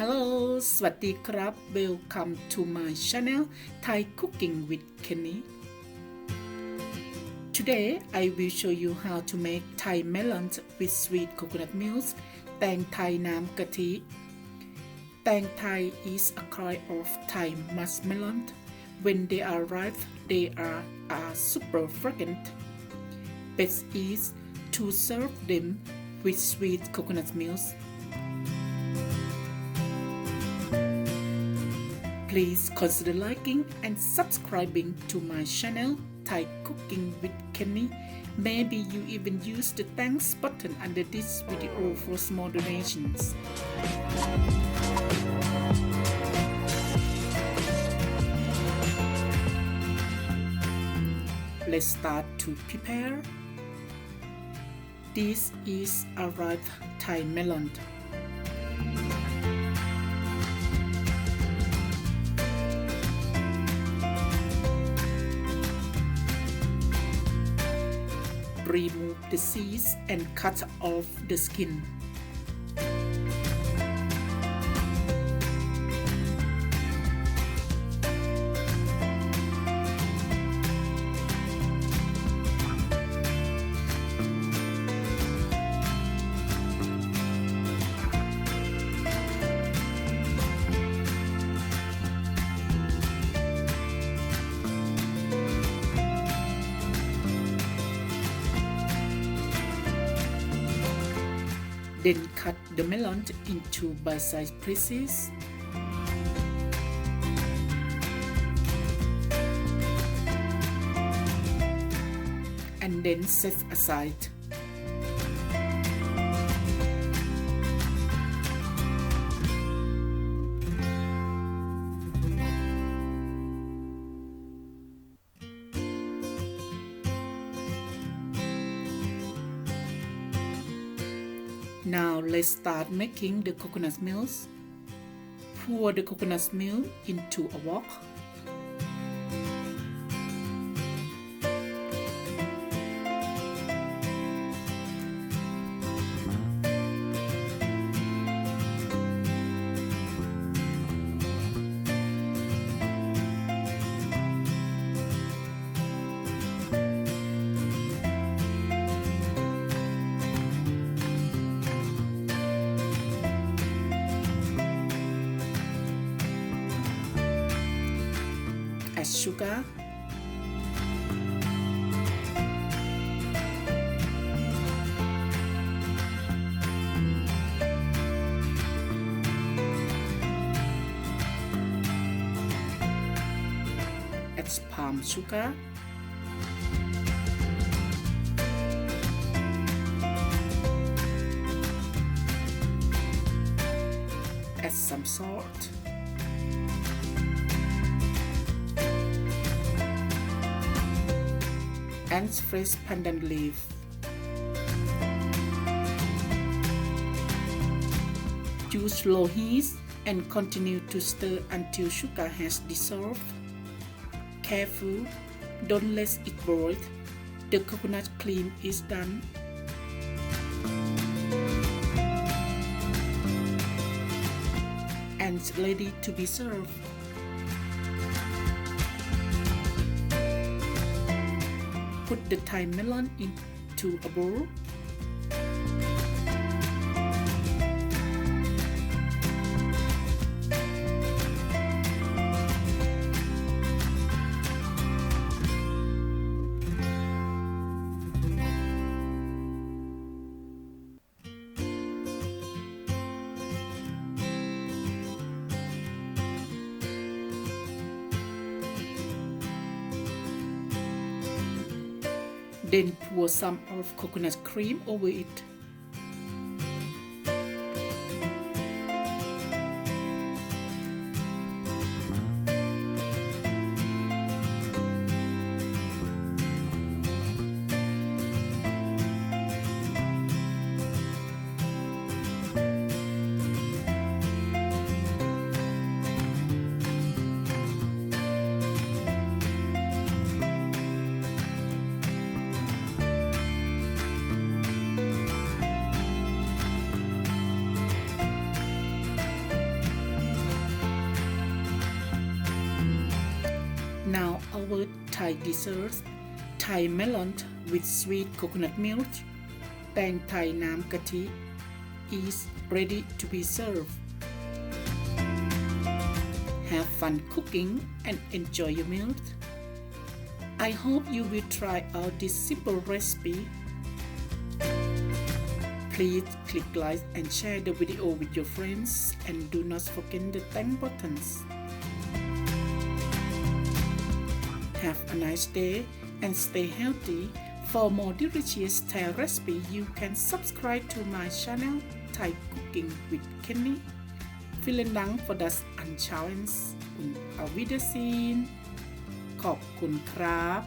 Hello สวัสดีครับ Welcome to my channel Thai Cooking with Kenny Today I will show you how to make Thai melon with sweet coconut milk แตงไทยน้ำกะทิ แตงไทย is a kind of Thai muskmelon When they are ripe they are, are super fragrant Best is to serve them with sweet coconut milk Please consider liking and subscribing to my channel Thai Cooking with Kenny. Maybe you even use the thanks button under this video for small donations. Let's start to prepare. This is a ripe Thai melon. Remove the seeds and cut off the skin. Then cut the melon into bite-sized pieces. And then set aside. Now let's start making the coconut milk. Pour the coconut milk into a wok. Sugar. Add palm sugar. Add some salt. And fresh pandan leaf. Use low heat and continue to stir until sugar has dissolved. Careful, don't let it boil. The coconut cream is done. And ready to be served. Put the Thai melon into a bowl. Then pour some of coconut cream over it. Now our Thai dessert, Thai melon with sweet coconut milk, bang Thai Nam Kati is ready to be served. Have fun cooking and enjoy your meal. I hope you will try out this simple recipe. Please click like and share the video with your friends and do not forget the thank buttons. Have a nice day and stay healthy. For more delicious Thai recipe, you can subscribe to my channel Thai Cooking with Kenny. Vielen Dank für das Anschauen und auf Wiedersehen. ขอบคุณครับ